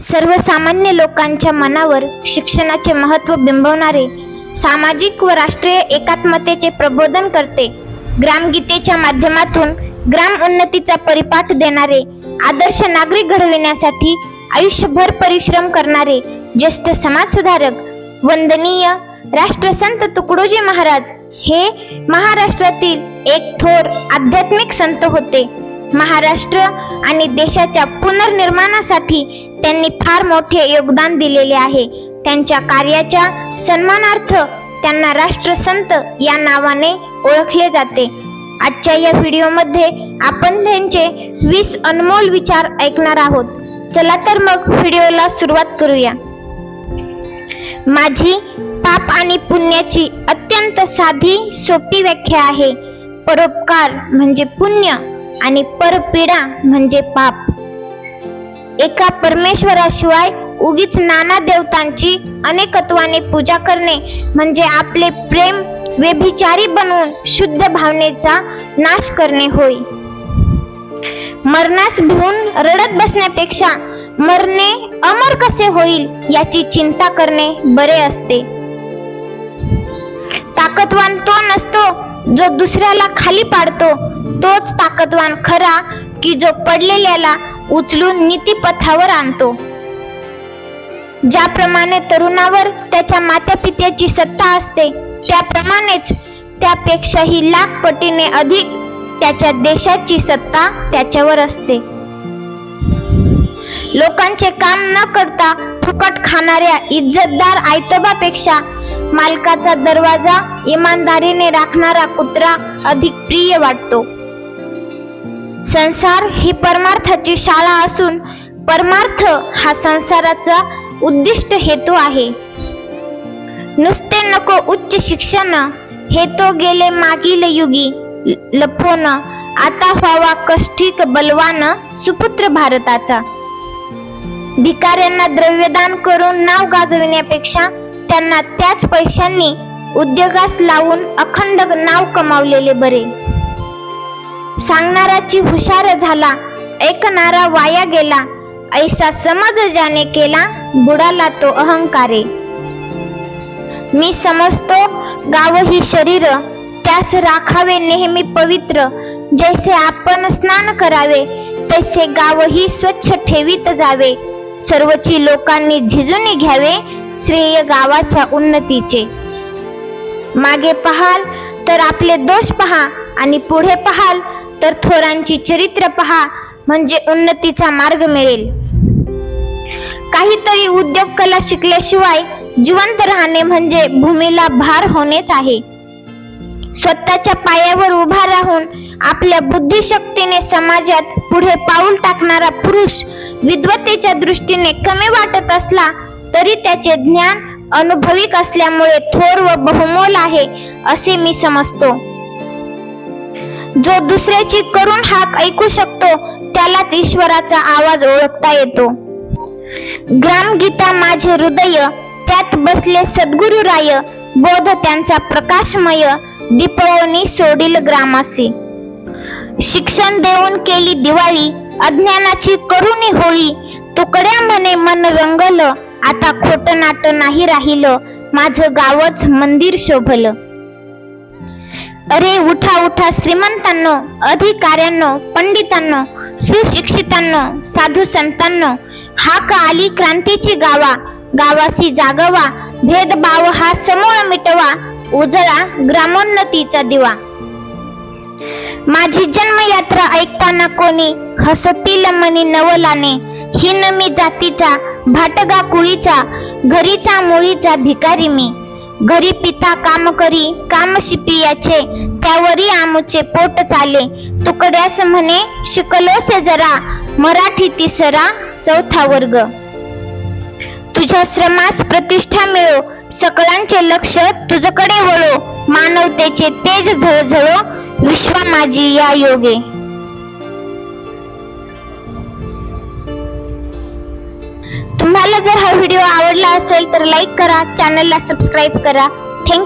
सर्वसामान्य लोकांच्या मनावर शिक्षणाचे महत्त्व बिंबवणारे सामाजिक व राष्ट्रीय एकात्मतेचे प्रबोधन करते. ग्रामगीतेच्या माध्यमातून ग्राम उन्नतीचा परिपाठ देणारे आदर्श नागरिक घडविण्यासाठी आयुष्यभर परिश्रम करणारे ज्येष्ठ समाजसुधारक वंदनीय राष्ट्रसंत तुकडोजी महाराज हे महाराष्ट्रातील एक थोर आध्यात्मिक संत होते. महाराष्ट्र आणि देशाच्या पुनर्निर्माणासाठी त्यांनी फार मोठे योगदान दिलेले आहे. त्यांच्या कार्याच्या सन्मानार्थ त्यांना राष्ट्रसंत या नावाने ओळखले जाते. आजच्या या व्हिडिओमध्ये आपण त्यांचे वीस अनमोल विचार ऐकणार आहोत. चला तर मग व्हिडिओला सुरुवात करूया. माझी पाप आणि पुण्याची अत्यंत साधी सोपी व्याख्या आहे. परोपकार म्हणजे पुण्य आणि परपीडा म्हणजे पाप. एका परमेश्वराशिवाय उगीच नाना देवतांची अनेकत्वाने पूजा करणे म्हणजे आपले प्रेम व्यभिचारी बनवून शुद्ध भावनेचा नाश करणे होय. मरणास भिवून रडत बसण्यापेक्षा मरणे अमर कसे होईल याची चिंता करणे बरे असते. ताकदवान तो नसतो जो दुसऱ्याला खाली पाडतो तोच ताकदवान खरा की जो पडलेल्याला उचलून नीतीपथावर आणतो. ज्याप्रमाणे तरुणावर त्याच्या मात्या पित्याची सत्ता असते त्याप्रमाणेच त्यापेक्षाही लाख पटीने अधिक त्याच्या देशाची सत्ता त्याच्यावर असते. लोकांचे काम न करता फुकट खाणाऱ्या इज्जतदार आयतबापेक्षा मालकाचा दरवाजा इमानदारीने राखणारा कुत्रा अधिक प्रिय वाटतो. संसार ही परमार्थाची शाळा असून परमार्थ हा संसाराचा उद्दिष्ट हेतू आहे. नुसते नको उच्च शिक्षण हे तो गेले मागील युगी ल- आता व्हावा कष्टिक बलवान सुपुत्र भारताचा. भिकाऱ्यांना द्रव्यदान करून नाव गाजविण्यापेक्षा त्यांना त्याच पैशांनी उद्योगास लावून अखंड नाव कमावलेले बरे. सांगणाराची हुशार झाला. ऐकणारा वाया गेला. ऐसा समज ज्याने केला बुडाला तो अहंकारे. मी समजतो गाव ही शरीर त्यास राखावे नेहमी पवित्र. जैसे आपण स्नान करावे तैसे गावही स्वच्छ ठेवीत जावे. सर्वची लोकांनी झिजून घ्यावे श्रेय गावाच्या उन्नतीचे. मागे पहाल तर आपले दोष पहा आणि पुढे पहाल तर थोरांची चरित्र पहा म्हणजे उन्नतीचा मार्ग मिळेल. काहीतरी उद्योग कला शिकल्याशिवाय जिवंत राहणे म्हणजे भूमीला भार होणेच आहे. स्वतःच्या पायावर उभा राहून आपल्या बुद्धिशक्तीने समाजात पुढे पाऊल टाकणारा पुरुष विद्वत्तेच्या दृष्टीने कमी वाटत असला तरी त्याचे ज्ञान अनुभविक असल्यामुळे थोर व बहुमोल आहे असे मी समजतो. जो दुसऱ्याची करून हाक ऐकू शकतो त्यालाच ईश्वराचा आवाज ओळखता येतो. ग्रामगीता माझे हृदय त्यात बसले सद्गुरु राय बोध त्यांचा प्रकाशमय दीपवनी सोडील ग्रामासी. शिक्षण देऊन केली दिवाळी अज्ञानाची करुणी होळी तुकड्या म्हणे मन रंगल आता खोट नाट नाही राहिलं माझं गावच मंदिर शोभलं. अरे उठा उठा श्रीमंतांनो अधिकाऱ्यांनो पंडितांनो सुशिक्षितांनो साधू संतांनो हाक आली क्रांतीची गावा? गावासी जागवा भेदभाव हा समूळ मिटवा उजळा ग्रामोन्नतीचा दिवा. माझी जन्मयात्रा ऐकताना कोणी हसतील मनी नवलाने हिन मी जातीचा भाटगा कुळीचा घरीचा मुळीचा भिकारी मी. घरी पिता काम करी काम शिपियाचे त्यावरी आमचे पोट चाले. तुकड्यास म्हणे शिकलोसे जरा मराठी तिसरा चौथा वर्ग. तुझ्या श्रमास प्रतिष्ठा मिळो सकळांचे लक्ष तुझकडे वळो मानवतेचे तेज झळझळो विश्वा माझी या योगे. असेल तर लाईक करा चॅनलला सबस्क्राईब करा. थँक्यू